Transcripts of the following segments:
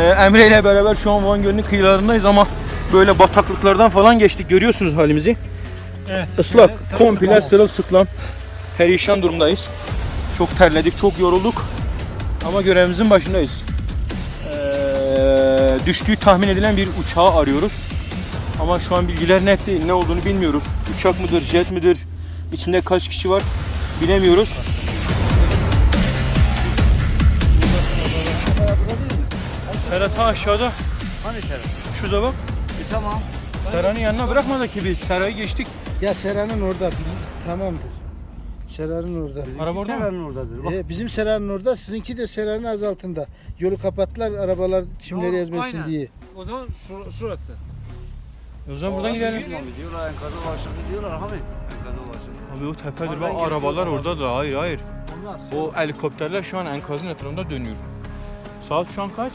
Emre ile beraber şu an Van Gölü'nün kıyılarındayız ama böyle bataklıklardan falan geçtik. Görüyorsunuz halimizi. Evet. Islak, komple sırılsıklam. Perişan durumdayız. Çok terledik, çok yorulduk. Ama görevimizin başındayız. Ee, düştüğü tahmin edilen bir uçağı arıyoruz. Ama şu an bilgiler net değil. Ne olduğunu bilmiyoruz. Uçak mıdır, jet midir? İçinde kaç kişi var bilemiyoruz. Serhat ha aşağıda. Hani Serhat? Şurada bak. E tamam. Serhan'ın yanına bırakmadı ki biz. Serayı geçtik. Ya Sera'nın orada. Tamamdır. Sera'nın orada. Araba orada mı? Serhat'ın oradadır. Bak. Ee, bizim Sera'nın orada, sizinki de Sera'nın az altında. Yolu kapattılar arabalar çimleri Aa, ezmesin aynen. diye. O zaman şur- şurası. O zaman buradan gidelim. Diyorlar enkazı başladı diyorlar hani. Enkazı başladı. Abi o tepedir. Bak arabalar. orada da. Hayır hayır. Onlar. O helikopterler şu an enkazın etrafında dönüyor. Saat şu an kaç?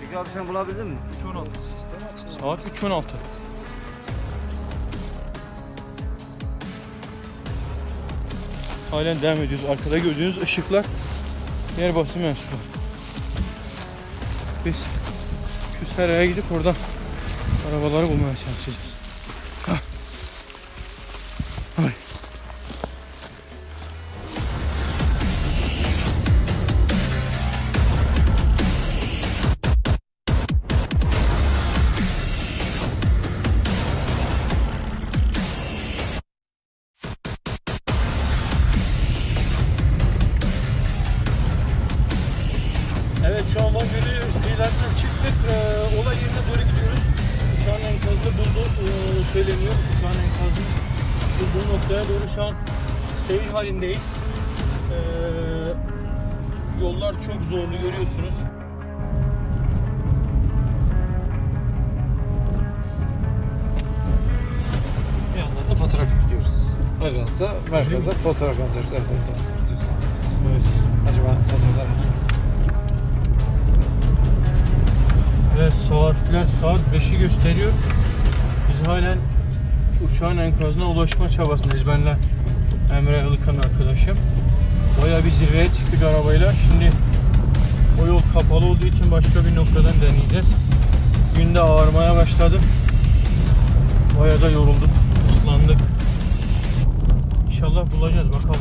Şükrü abi sen bulabildin mi? 3.16. Saat 3.16. Halen devam ediyoruz. Arkada gördüğünüz ışıklar yer basım mensubu. Biz şu seraya gidip oradan arabaları bulmaya çalışacağız. Çıktık. Ee, olay yerine doğru gidiyoruz. An enkazda buldu e, söyleniyor. Şu an enkazın bulduğu noktaya doğru şu an seyir halindeyiz. Ee, yollar çok zorlu görüyorsunuz. Bir yandan da fotoğraf yüklüyoruz. Ajansa, merkeze fotoğraf gönderiyoruz. Evet. Evet. Acaba fotoğraflar saatler saat 5'i gösteriyor. Biz halen uçağın enkazına ulaşma çabasındayız. Benle Emre Ilıkan arkadaşım. Baya bir zirveye çıktık arabayla. Şimdi o yol kapalı olduğu için başka bir noktadan deneyeceğiz. Gün de ağarmaya başladı. Baya da yorulduk, ıslandık. İnşallah bulacağız bakalım.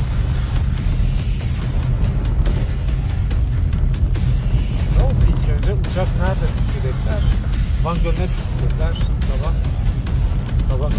Van Gölü'ne düştü dediler. Sabah. Sabah